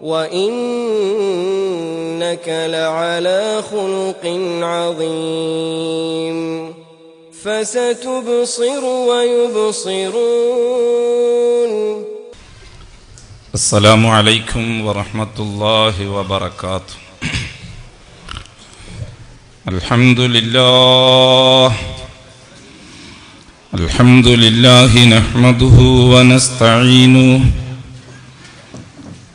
وإنك لعلى خلق عظيم فستبصر ويبصرون السلام عليكم ورحمة الله وبركاته. الحمد لله. الحمد لله نحمده ونستعينه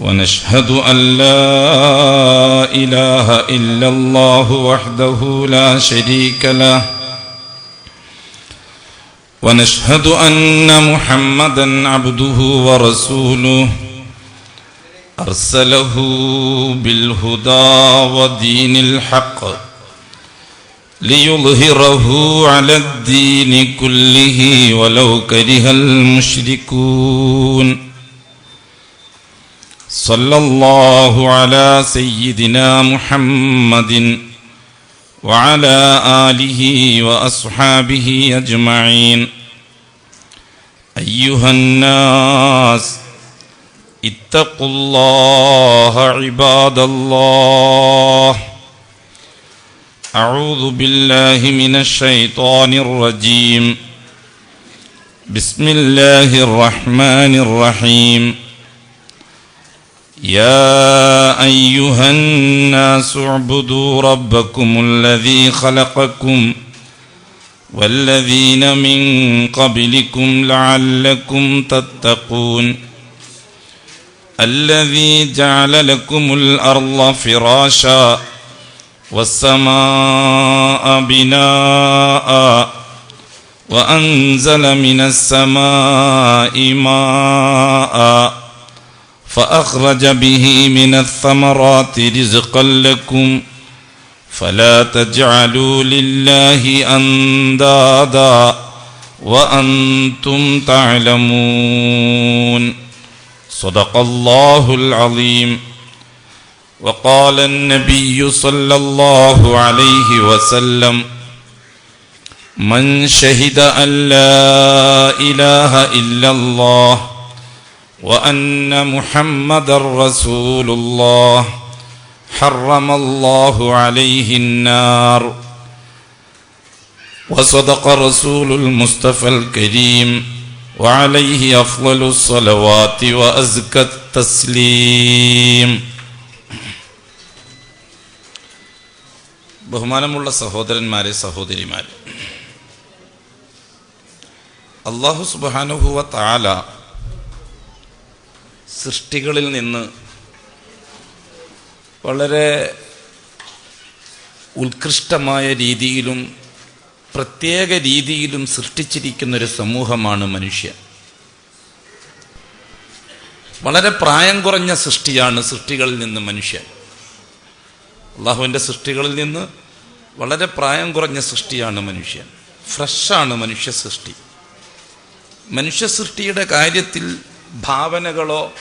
ونشهد أن لا إله إلا الله وحده لا شريك له. ونشهد أن محمدا عبده ورسوله. أرسله بالهدى ودين الحق ليظهره على الدين كله ولو كره المشركون. صلى الله على سيدنا محمد وعلى آله وأصحابه أجمعين. أيها الناس اتقوا الله عباد الله. أعوذ بالله من الشيطان الرجيم. بسم الله الرحمن الرحيم. يا أيها الناس اعبدوا ربكم الذي خلقكم والذين من قبلكم لعلكم تتقون الذي جعل لكم الأرض فراشا والسماء بناء وأنزل من السماء ماء فأخرج به من الثمرات رزقا لكم فلا تجعلوا لله أندادا وأنتم تعلمون. صدق الله العظيم. وقال النبي صلى الله عليه وسلم من شهد أن لا إله إلا الله وأن محمد رسول الله حرم الله عليه النار وصدق رسول المصطفى الكريم وعليه أفضل الصلوات وأزكى التسليم ബഹുമാനമുള്ള സഹോദരന്മാരെ സഹോദരിമാരെ അള്ളാഹു സുബാനുഭവ താല സൃഷ്ടികളിൽ നിന്ന് വളരെ ഉത്കൃഷ്ടമായ രീതിയിലും പ്രത്യേക രീതിയിലും സൃഷ്ടിച്ചിരിക്കുന്ന ഒരു സമൂഹമാണ് മനുഷ്യൻ. വളരെ പ്രായം കുറഞ്ഞ സൃഷ്ടിയാണ് സൃഷ്ടികളിൽ നിന്ന് മനുഷ്യൻ. അള്ളാഹുവിന്റെ സൃഷ്ടികളിൽ നിന്ന് വളരെ പ്രായം കുറഞ്ഞ സൃഷ്ടിയാണ് മനുഷ്യൻ. ഫ്രഷാണ് മനുഷ്യ സൃഷ്ടി. മനുഷ്യ സൃഷ്ടിയുടെ കാര്യത്തിൽ ഭാവനകളോ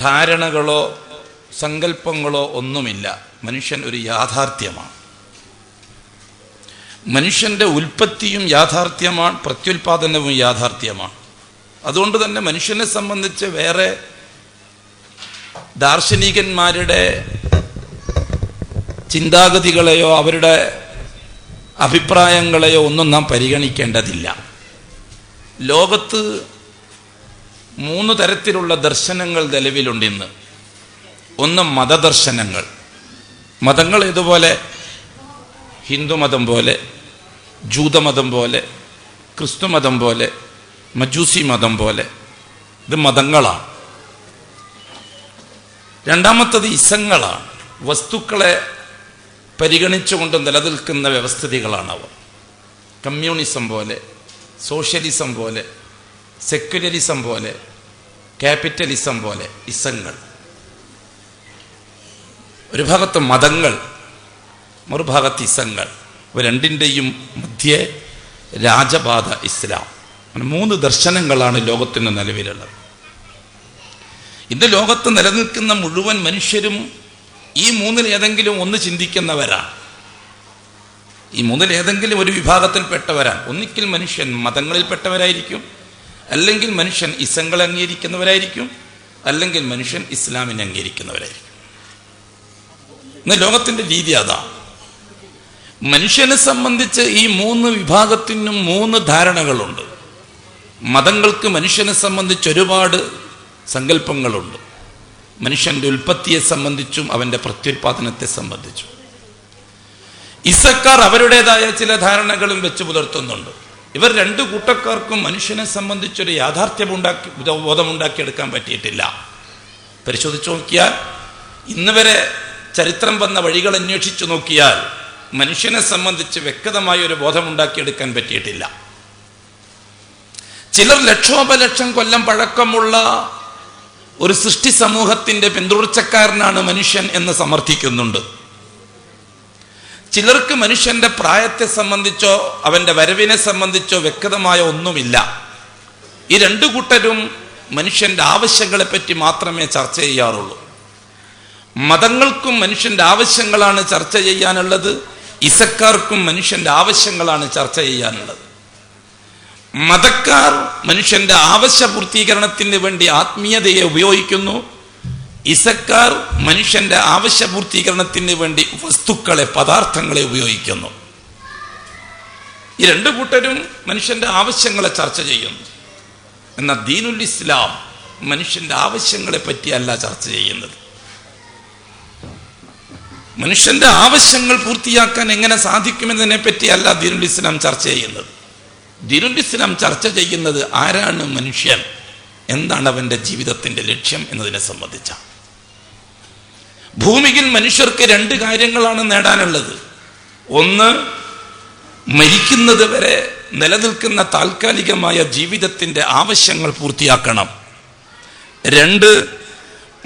ധാരണകളോ സങ്കല്പങ്ങളോ ഒന്നുമില്ല. മനുഷ്യൻ ഒരു യാഥാർത്ഥ്യമാണ്. മനുഷ്യന്റെ ഉൽപ്പത്തിയും യാഥാർത്ഥ്യമാണ് പ്രത്യുൽപാദനവും യാഥാർത്ഥ്യമാണ്. അതുകൊണ്ട് തന്നെ മനുഷ്യനെ സംബന്ധിച്ച് വേറെ ദാർശനികന്മാരുടെ ചിന്താഗതികളെയോ അവരുടെ അഭിപ്രായങ്ങളെയോ ഒന്നും നാം പരിഗണിക്കേണ്ടതില്ല. ലോകത്ത് മൂന്ന് തരത്തിലുള്ള ദർശനങ്ങൾ നിലവിലുണ്ട് ഇന്ന്. ഒന്ന് മതദർശനങ്ങൾ. മതങ്ങൾ ഇതുപോലെ ഹിന്ദുമതം പോലെ ജൂതമതം പോലെ ക്രിസ്തു മതം പോലെ മജൂസി മതം പോലെ. ഇത് മതങ്ങളാണ്. രണ്ടാമത്തത് ഇസങ്ങളാണ്. വസ്തുക്കളെ പരിഗണിച്ചുകൊണ്ട് നിലനിൽക്കുന്ന വ്യവസ്ഥിതികളാണ് അവ കമ്മ്യൂണിസം പോലെ സോഷ്യലിസം പോലെ സെക്യുലറിസം പോലെ ക്യാപിറ്റലിസം പോലെ ഇസങ്ങൾ. ഒരു ഭാഗത്ത് മതങ്ങൾ മറുഭാഗത്ത് ഇസങ്ങൾ. ഇവ രണ്ടിന്റെയും മധ്യേ രാജപാത ഇസ്ലാം. മൂന്ന് ദർശനങ്ങളാണ് ലോകത്തിന് നിലവിലുള്ളത്. ഇന്ന് ലോകത്ത് നിലനിൽക്കുന്ന മുഴുവൻ മനുഷ്യരും ഈ മൂന്നിൽ ഏതെങ്കിലും ഒന്ന് ചിന്തിക്കുന്നവരാണ്. ഈ മൂന്നിൽ ഏതെങ്കിലും ഒരു വിഭാഗത്തിൽപ്പെട്ടവരാണ്. ഒന്നിക്കൽ മനുഷ്യൻ മതങ്ങളിൽപ്പെട്ടവരായിരിക്കും അല്ലെങ്കിൽ മനുഷ്യൻ ഇസങ്ങളെ അംഗീകരിക്കുന്നവരായിരിക്കും അല്ലെങ്കിൽ മനുഷ്യൻ ഇസ്ലാമിനെ അംഗീകരിക്കുന്നവരായിരിക്കും. ഇന്ന് ലോകത്തിന്റെ രീതി അതാ. മനുഷ്യനെ സംബന്ധിച്ച് ഈ മൂന്ന് വിഭാഗത്തിനും മൂന്ന് ധാരണകളുണ്ട്. മതങ്ങൾക്ക് മനുഷ്യനെ സംബന്ധിച്ച് ഒരുപാട് സങ്കല്പങ്ങളുണ്ട്. മനുഷ്യന്റെ ഉൽപ്പത്തിയെ സംബന്ധിച്ചും അവന്റെ പ്രത്യുൽപാദനത്തെ സംബന്ധിച്ചും. ഇസക്കാർ അവരുടേതായ ചില ധാരണകളും വെച്ച് പുലർത്തുന്നുണ്ട്. ഇവർ രണ്ടു കൂട്ടക്കാർക്കും മനുഷ്യനെ സംബന്ധിച്ചൊരു യാഥാർത്ഥ്യം ഉണ്ടാക്കി ബോധമുണ്ടാക്കിയെടുക്കാൻ പറ്റിയിട്ടില്ല. പരിശോധിച്ചു നോക്കിയാൽ ഇന്ന് വരെ ചരിത്രം വന്ന വഴികൾ അന്വേഷിച്ചു നോക്കിയാൽ മനുഷ്യനെ സംബന്ധിച്ച് വ്യക്തമായ ഒരു ബോധമുണ്ടാക്കിയെടുക്കാൻ പറ്റിയിട്ടില്ല. ചിലർ ലക്ഷോപലക്ഷം കൊല്ലം പഴക്കമുള്ള ഒരു സൃഷ്ടി സമൂഹത്തിന്റെ പിന്തുടർച്ചക്കാരനാണ് മനുഷ്യൻ എന്ന് സമർത്ഥിക്കുന്നുണ്ട്. ചിലർക്ക് മനുഷ്യന്റെ പ്രായത്തെ സംബന്ധിച്ചോ അവന്റെ വരവിനെ സംബന്ധിച്ചോ വ്യക്തമായ ഒന്നുമില്ല. ഈ രണ്ടു കൂട്ടരും മനുഷ്യന്റെ ആവശ്യങ്ങളെ പറ്റി മാത്രമേ ചർച്ച ചെയ്യാറുള്ളൂ. മതങ്ങൾക്കും മനുഷ്യന്റെ ആവശ്യങ്ങളാണ് ചർച്ച ചെയ്യാനുള്ളത്. ഇസക്കാർക്കും മനുഷ്യന്റെ ആവശ്യങ്ങളാണ് ചർച്ച ചെയ്യാനുള്ളത്. മതക്കാർ മനുഷ്യന്റെ ആവശ്യ പൂർത്തീകരണത്തിന് വേണ്ടി ആത്മീയതയെ ഉപയോഗിക്കുന്നു. ഇസക്കാർ മനുഷ്യന്റെ ആവശ്യപൂർത്തീകരണത്തിന് വേണ്ടി വസ്തുക്കളെ പദാർത്ഥങ്ങളെ ഉപയോഗിക്കുന്നു. ഈ രണ്ടു കൂട്ടരും മനുഷ്യന്റെ ആവശ്യങ്ങളെ ചർച്ച ചെയ്യുന്നു. എന്നാൽ ദീനുൽ ഇസ്ലാം മനുഷ്യന്റെ ആവശ്യങ്ങളെ പറ്റിയല്ല ചർച്ച ചെയ്യുന്നത്. മനുഷ്യന്റെ ആവശ്യങ്ങൾ പൂർത്തിയാക്കാൻ എങ്ങനെ സാധിക്കുമെന്നതിനെ പറ്റിയല്ല ദീനുൽ ഇസ്ലാം ചർച്ച ചെയ്യുന്നത്. ദീനുൽ ഇസ്ലാം ചർച്ച ചെയ്യുന്നത് ആരാണ് മനുഷ്യൻ? എന്താണ് അവന്റെ ജീവിതത്തിന്റെ ലക്ഷ്യം എന്നതിനെ സംബന്ധിച്ച. ഭൂമിയിൽ മനുഷ്യർക്ക് രണ്ട് കാര്യങ്ങളാണ് നേടാനുള്ളത്. ഒന്ന് മരിക്കുന്നത് വരെ നിലനിൽക്കുന്ന താൽക്കാലികമായ ജീവിതത്തിന്റെ ആവശ്യങ്ങൾ പൂർത്തിയാക്കണം. രണ്ട്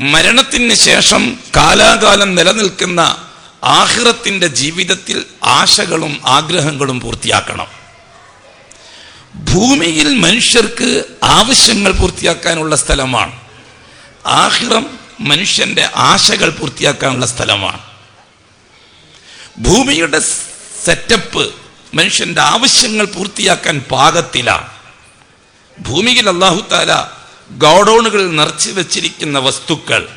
മരണത്തിന് ശേഷം കാലാകാലം നിലനിൽക്കുന്ന ആഹ്റത്തിന്റെ ജീവിതത്തിൽ ആശകളും ആഗ്രഹങ്ങളും പൂർത്തിയാക്കണം. ഭൂമിയിൽ മനുഷ്യർക്ക് ആവശ്യങ്ങൾ പൂർത്തിയാക്കാനുള്ള സ്ഥലമാണ്. ആഹിറം മനുഷ്യന്റെ ആശകൾ പൂർത്തിയാക്കാനുള്ള സ്ഥലമാണ്. ഭൂമിയുടെ സെറ്റപ്പ് മനുഷ്യന്റെ ആവശ്യങ്ങൾ പൂർത്തിയാക്കാൻ പാകത്തിലാണ്. ഭൂമിയിൽ അള്ളാഹുത്താല ഗോഡൗണുകൾ നിറച്ചു വെച്ചിരിക്കുന്ന വസ്തുക്കൾ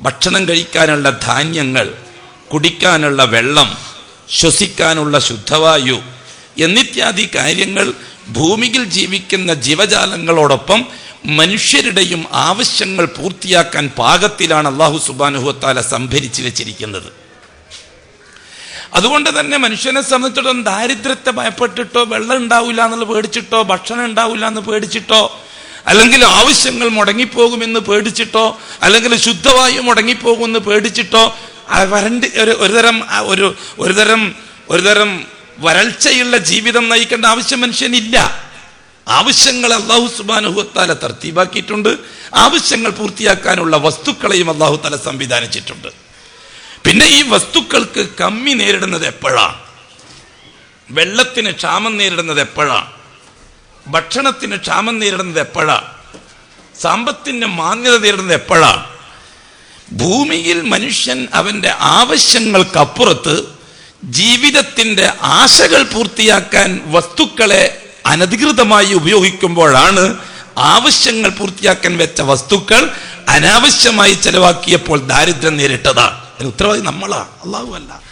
ഭക്ഷണം കഴിക്കാനുള്ള ധാന്യങ്ങൾ കുടിക്കാനുള്ള വെള്ളം ശ്വസിക്കാനുള്ള ശുദ്ധവായു എന്നിത്യാദി കാര്യങ്ങൾ ഭൂമിയിൽ ജീവിക്കുന്ന ജീവജാലങ്ങളോടൊപ്പം മനുഷ്യരുടെയും ആവശ്യങ്ങൾ പൂർത്തിയാക്കാൻ പാകത്തിലാണ് അള്ളാഹു സുബാനുഹത്താല സംഭരിച്ചു വെച്ചിരിക്കുന്നത്. അതുകൊണ്ട് തന്നെ മനുഷ്യനെ സംബന്ധിച്ചിടത്തോളം ദാരിദ്ര്യത്തെ ഭയപ്പെട്ടിട്ടോ വെള്ളം ഉണ്ടാവില്ല എന്നുള്ള പേടിച്ചിട്ടോ ഭക്ഷണം ഉണ്ടാവില്ല എന്ന് പേടിച്ചിട്ടോ അല്ലെങ്കിൽ ആവശ്യങ്ങൾ മുടങ്ങിപ്പോകുമെന്ന് പേടിച്ചിട്ടോ അല്ലെങ്കിൽ ശുദ്ധവായു മുടങ്ങിപ്പോകുമെന്ന് പേടിച്ചിട്ടോ വരണ്ട് ഒരു ഒരുതരം ഒരു ഒരുതരം ഒരുതരം വരൾച്ചയുള്ള ജീവിതം നയിക്കേണ്ട ആവശ്യം മനുഷ്യനില്ല. ആവശ്യങ്ങൾ അള്ളാഹു സുബാനുഹുത്താല തർത്തീവാക്കിയിട്ടുണ്ട് ആവശ്യങ്ങൾ പൂർത്തിയാക്കാനുള്ള വസ്തുക്കളെയും അള്ളാഹു തല സംവിധാനിച്ചിട്ടുണ്ട്. പിന്നെ ഈ വസ്തുക്കൾക്ക് കമ്മി നേരിടുന്നത് എപ്പോഴാണ്? വെള്ളത്തിന് ക്ഷാമം നേരിടുന്നത് എപ്പോഴാണ്? ഭക്ഷണത്തിന് ക്ഷാമം നേരിടുന്നത് എപ്പോഴാണ്? സമ്പത്തിന് മാന്യത നേരിടുന്നത് എപ്പോഴാണ്? ഭൂമിയിൽ മനുഷ്യൻ അവന്റെ ആവശ്യങ്ങൾക്കപ്പുറത്ത് ജീവിതത്തിന്റെ ആശകൾ പൂർത്തിയാക്കാൻ വസ്തുക്കളെ അനധികൃതമായി ഉപയോഗിക്കുമ്പോഴാണ് ആവശ്യങ്ങൾ പൂർത്തിയാക്കാൻ വെച്ച വസ്തുക്കൾ അനാവശ്യമായി ചെലവാക്കിയപ്പോൾ ദാരിദ്ര്യം നേരിട്ടതാണ് അതിന് ഉത്തരവാദി നമ്മളാ. അള്ളാഹു അല്ല.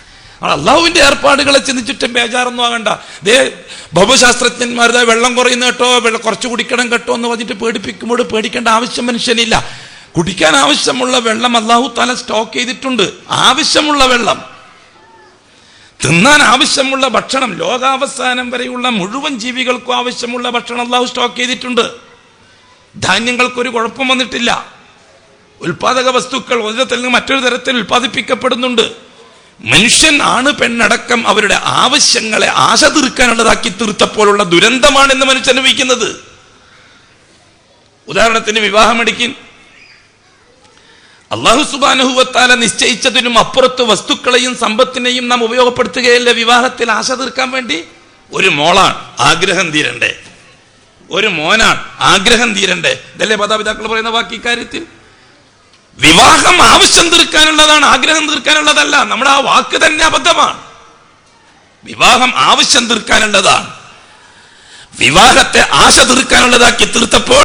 അള്ളാഹുവിന്റെ ഏർപ്പാടുകളെ ചിന്തിച്ചിട്ട് ബേജാറൊന്നും ആകണ്ട. ദേ ഭൗമശാസ്ത്രജ്ഞന്മാരുടെ വെള്ളം കുറയുന്ന കേട്ടോ വെള്ളം കുറച്ച് കുടിക്കണം കേട്ടോ എന്ന് പറഞ്ഞിട്ട് പേടിപ്പിക്കുമ്പോൾ പേടിക്കേണ്ട ആവശ്യം മനുഷ്യനില്ല. കുടിക്കാൻ ആവശ്യമുള്ള വെള്ളം അള്ളാഹു താല സ്റ്റോക്ക് ചെയ്തിട്ടുണ്ട്. ആവശ്യമുള്ള വെള്ളം. തിന്നാൻ ആവശ്യമുള്ള ഭക്ഷണം ലോകാവസാനം വരെയുള്ള മുഴുവൻ ജീവികൾക്കും ആവശ്യമുള്ള ഭക്ഷണം അള്ളാഹു സ്റ്റോക്ക് ചെയ്തിട്ടുണ്ട്. ധാന്യങ്ങൾക്കൊരു കുഴപ്പം വന്നിട്ടില്ല. ഉൽപാദക വസ്തുക്കൾ ഒരു തരത്തിൽ നിന്ന് മറ്റൊരു തരത്തിൽ ഉൽപ്പാദിപ്പിക്കപ്പെടുന്നുണ്ട്. മനുഷ്യൻ ആണ് പെണ്ണടക്കം അവരുടെ ആവശ്യങ്ങളെ ആശ തീർക്കാനുള്ളതാക്കി തീർത്തപ്പോഴുള്ള ദുരന്തമാണ് ഇന്ന് മനുഷ്യനുഭവിക്കുന്നത് ഉദാഹരണത്തിന് വിവാഹമെടുക്കിൻ. അള്ളാഹു സുബാനുഹുവത്താല നിശ്ചയിച്ചതിനും അപ്പുറത്ത് വസ്തുക്കളെയും സമ്പത്തിനെയും നാം ഉപയോഗപ്പെടുത്തുകയല്ല വിവാഹത്തിൽ ആശ തീർക്കാൻ വേണ്ടി? ഒരു മോളാണ് ആഗ്രഹം തീരണ്ടേ. ഒരു മോനാണ് ആഗ്രഹം തീരണ്ടേ. ഇതല്ലേ മാതാപിതാക്കൾ പറയുന്ന ബാക്കി കാര്യത്തിൽ വിവാഹം ആവശ്യം തീർക്കാനുള്ളതാണ് ആഗ്രഹം തീർക്കാനുള്ളതല്ല. നമ്മുടെ ആ വാക്ക് തന്നെ അബദ്ധമാണ്. വിവാഹം ആവശ്യം തീർക്കാനുള്ളതാണ്. വിവാഹത്തെ ആശ തീർക്കാനുള്ളതാക്കി തീർത്തപ്പോൾ